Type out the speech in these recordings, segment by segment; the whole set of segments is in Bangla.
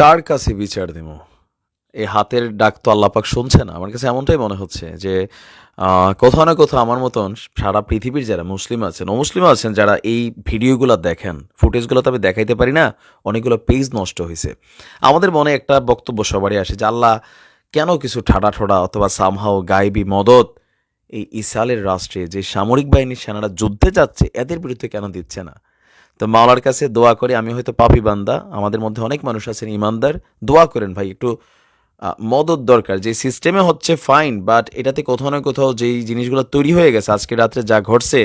কার কাছে বিচার দেব? এই হাতের ডাক তো আল্লাপাক শুনছে না। আমার কাছে এমনটাই মনে হচ্ছে যে কোথাও না কোথাও আমার মতন সারা পৃথিবীর যারা মুসলিম আছেন অমুসলিম আছেন, যারা এই ভিডিওগুলো দেখেন, ফুটেজগুলো তো আমি দেখাইতে পারি না, অনেকগুলো পেজ নষ্ট হয়েছে আমাদের মনে একটা বক্তব্য সবারই আসে যে, আল্লাহ কেন কিছু ঠাডা ঠোড়া অথবা সামহাও গাইবি মদত এই ইসরায়েলের রাষ্ট্রে, যে সামরিক বাহিনীর সেনারা যুদ্ধে যাচ্ছে, এদের বিরুদ্ধে কেন দিচ্ছে না? তো মাওলার কাছে দোয়া করে, আমি হয়তো পাপি বান্দা, আমাদের মধ্যে অনেক মানুষ আছেন, ইমানদার, দোয়া করেন ভাই, একটু মদত দরকার। যে সিস্টেমে হচ্ছে ফাইন বাট এটাতে কোথাও না কোথাও যেই জিনিসগুলো তৈরি হয়ে গেছে, আজকে রাত্রে যা ঘটছে,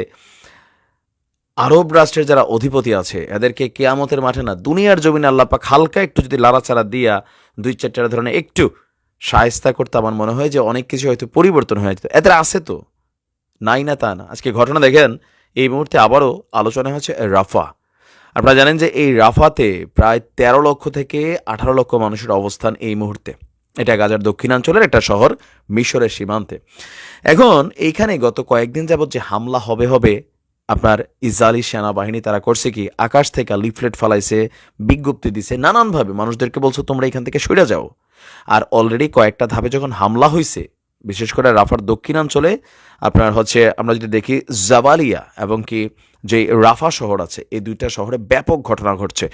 আরব রাষ্ট্রের যারা অধিপতি আছে, এদেরকে কেয়ামতের মাঠে না, দুনিয়ার জমিনে আল্লাপাক হালকা একটু যদি লাড়াচাড়া দিয়া, দুই চারটা ধরনের একটু সায়স্তা করতে আমার মনে হয় যে অনেক কিছু হয়তো পরিবর্তন হয়ে যেত এদের আছে তো, নাই না তা না। আজকে ঘটনা দেখেন, এই মুহূর্তে আবারও আলোচনা হচ্ছে রাফা। আপনারা জানেন যে এই রাফাতে প্রায় তেরো লক্ষ থেকে আঠারো লক্ষ মানুষের অবস্থান এই মুহূর্তে। এটা গাজার দক্ষিণাঞ্চলের একটা শহর, মিশরের সীমান্তে। এখন এইখানে গত কয়েকদিন যাবৎ যে হামলা হবে হবে, আপনার ইসরায়েলি সেনাবাহিনী তারা করছে কি, আকাশ থেকে লিফলেট ফালাইছে, বিজ্ঞপ্তি দিছে, নানানভাবে। মানুষদেরকে বলছো, তোমরা এখান থেকে সরে যাও। আর অলরেডি কয়েকটা ধাপে যখন হামলা হয়েছে বিশেষ করে রাফার দক্ষিণাঞ্চলে, আপনার হচ্ছে, আমরা যদি দেখি জাবালিয়া এবং কি যে রাফা শহর আছে, এই দুইটা শহরে ব্যাপক ঘটনা ঘটছে।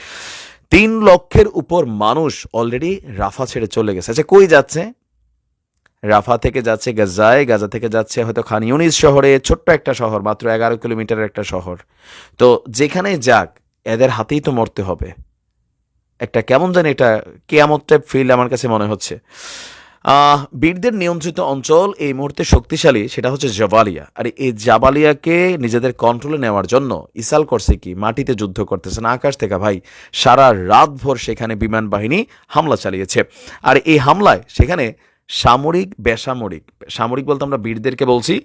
তিন লক্ষের উপর মানুষ অলরেডি রাফা ছেড়ে চলে গেছে। আচ্ছা কই যাচ্ছে? রাফা থেকে যাচ্ছে গাজায়, গাজা থেকে যাচ্ছে হয়তো খান ইউনিস শহরে, ছোট্ট একটা শহর, মাত্র এগারো কিলোমিটারের একটা শহর। তো যেখানে যাক, এদের হাতেই তো মরতে হবে। একটা কেমন জানি এটা কেয়ামত টাইপ ফিল আমার কাছে মনে হচ্ছে। বীরদের নিয়ন্ত্রিত অঞ্চল এই মুহূর্তে শক্তিশালী, সেটা হচ্ছে জাবালিয়া। আর এই জাবালিয়াকে নিজেদের কন্ট্রোলে নেওয়ার জন্য ইসাল করছে কি মাটিতে যুদ্ধ করতেছে না আকাশ থেকে ভাই, সারা রাতভর সেখানে বিমান বাহিনী হামলা চালিয়েছে। আর এই হামলায় সেখানে সামরিক, বেসামরিক, সামরিক বলতে আমরা বীরদেরকে বলছি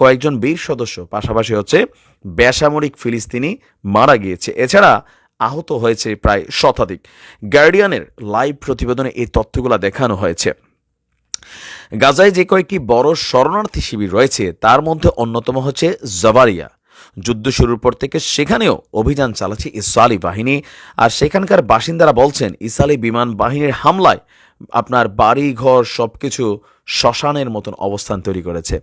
কয়েকজন বীর সদস্য, পাশাপাশি হচ্ছে বেসামরিক ফিলিস্তিনি মারা গিয়েছে। এছাড়া আহত হয়েছে প্রায় শতাধিক। গার্ডিয়ানের লাইভ প্রতিবেদনে এই তথ্যগুলো দেখানো হয়েছে। গাজায় যে কয়েকটি বড় শরণার্থী শিবির রয়েছে, তার মধ্যে অন্যতম হচ্ছে জবারিয়া। যুদ্ধ শুরুর পর থেকে সেখানেও অভিযান চালাচ্ছে ইসরায়েলি বাহিনী। আর সেখানকার বাসিন্দারা বলছেন, ইসরায়েলি বিমান বাহিনীর হামলায় আপনার বাড়ি ঘর সবকিছু শ্মশানের মতন অবস্থান তৈরি করেছে।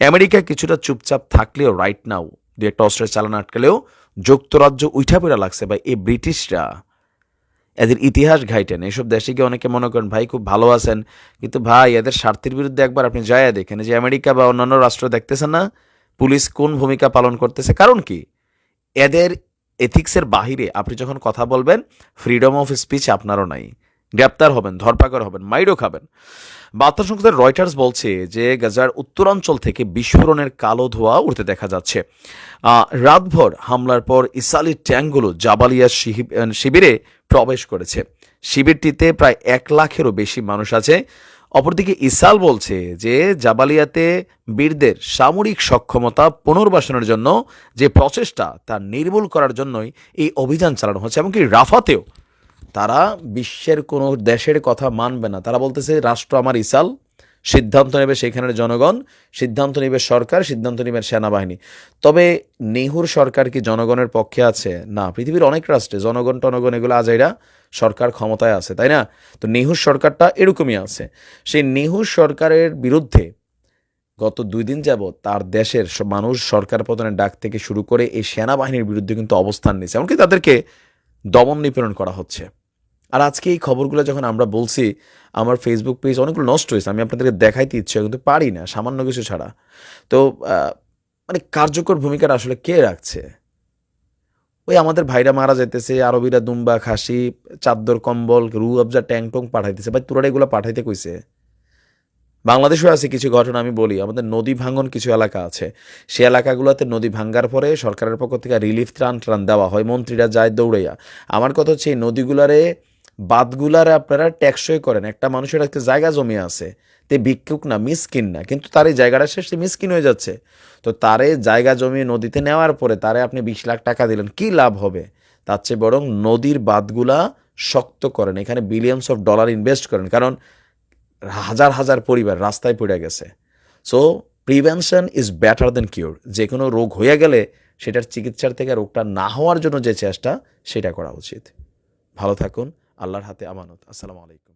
আমেরিকা কিছুটা চুপচাপ থাকলেও রাইট নাও দু একটা অস্ত্রের চালান আটকালেও যুক্তরাজ্য উইঠাপিরা লাগছে বা এই ব্রিটিশরা। এদের ইতিহাস ঘাইটেন। এইসব দেশে গিয়ে অনেকে মনে করেন, ভাই, খুব ভালো আছেন। কিন্তু ভাই, এদের স্বার্থের বিরুদ্ধে একবার আপনি যায় দেখেন যে আমেরিকা বা অন্যান্য রাষ্ট্র দেখতেছেন না, পুলিশ কোন ভূমিকা পালন করতেছে? কারণ কি? এদের এথিক্সের বাহিরে আপনি যখন কথা বলবেন ফ্রিডম অফ স্পিচ আপনারও নাই। গ্রেপ্তার হবেন, ধরপাকড় হবেন, মাইরও খাবেন। বার্তা সংস্থা রয়টার্স বলছে যে গাজার উত্তরাঞ্চল থেকে বিস্ফোরণের কালো ধোঁয়া উঠতে দেখা যাচ্ছে। রাতভর হামলার পর ইসালি ট্যাঙ্কগুলো জাবালিয়া শিবিরে প্রবেশ করেছে। শিবিরটিতে প্রায় এক লাখেরও বেশি মানুষ আছে। অপরদিকে ইসাল বলছে যে জাবালিয়াতে বীরদের সামরিক সক্ষমতা পুনর্বাসনের জন্য যে প্রচেষ্টা, তা নির্মূল করার জন্যই এই অভিযান চালানো হচ্ছে, এমনকি রাফাতেও তারা বিশ্বের কোনো দেশের কথা মানবে না। তারা বলতেছে, রাষ্ট্র আমার ইসাল, সিদ্ধান্ত নেবে সেখানের জনগণ, সিদ্ধান্ত নেবে সরকার, সিদ্ধান্ত নেবে সেনাবাহিনী। তবে নেহুর সরকার কি জনগণের পক্ষে আছে? না, পৃথিবীর অনেক রাষ্ট্রে জনগণ, টনগণ এগুলো আজাইরা সরকার ক্ষমতায় আছে, তাই না? তো নেহুর সরকারটা এরকমই আছে। সেই নেহুর সরকারের বিরুদ্ধে গত দুই দিন যাবৎ তার দেশের মানুষ সরকার পতনের ডাক থেকে শুরু করে এই সেনাবাহিনীর বিরুদ্ধে কিন্তু অবস্থান নিয়েছে। এমনকি তাদেরকে দমন নিপীড়ন করা হচ্ছে। আর আজকে এই খবরগুলো যখন আমরা বলছি, আমার ফেসবুক পেজ অনেকগুলো নষ্ট হয়েছে, আমি আপনাদেরকে দেখাইতে ইচ্ছে কিন্তু পারি না, সামান্য কিছু ছাড়া। তো মানে কার্যকর ভূমিকাটা আসলে কে রাখছে? ওই আমাদের ভাইরা মারা যাইতেছে, আরবিরা দুম্বা, খাসি চাদর কম্বল রু আবজা ট্যাং টং পাঠাইতেছে। ভাই, তোরা এগুলো পাঠাইতে কইছে? বাংলাদেশেও আছে কিছু ঘটনা, আমি বলি। আমাদের নদী ভাঙন কিছু এলাকা আছে। সে এলাকাগুলোতে নদী ভাঙ্গার পরে সরকারের পক্ষ থেকে রিলিফ ত্রাণ ত্রাণ দেওয়া হয়, মন্ত্রীরা যায় দৌড়াইয়া। আমার কথা হচ্ছে, এই নদীগুলারে বাঁধগুলারে আপনারা ট্যাক্সই করেন। একটা মানুষের একটা জায়গা জমি আছে, তে ভিক্ষুক না, মিসকিন না, কিন্তু তার এই জায়গাটা শেষ মিসকিন হয়ে যাচ্ছে। তো তারে জায়গা জমি নদীতে নেওয়ার পরে তারে আপনি বিশ লাখ টাকা দিলেন, কি লাভ হবে? তার চেয়ে বরং নদীর বাঁধগুলা শক্ত করেন, এখানে বিলিয়নস অফ ডলার ইনভেস্ট করেন, কারণ হাজার হাজার পরিবার রাস্তায় পড়ে গেছে। So prevention is better than cure যে কোনো রোগ হয়ে গেলে সেটার চিকিৎসার থেকে রোগটা না হওয়ার জন্য যে চেষ্টা, সেটা করা উচিত। ভালো থাকুন। আল্লাহর হাতে আমানত। আসসালামু আলাইকুম।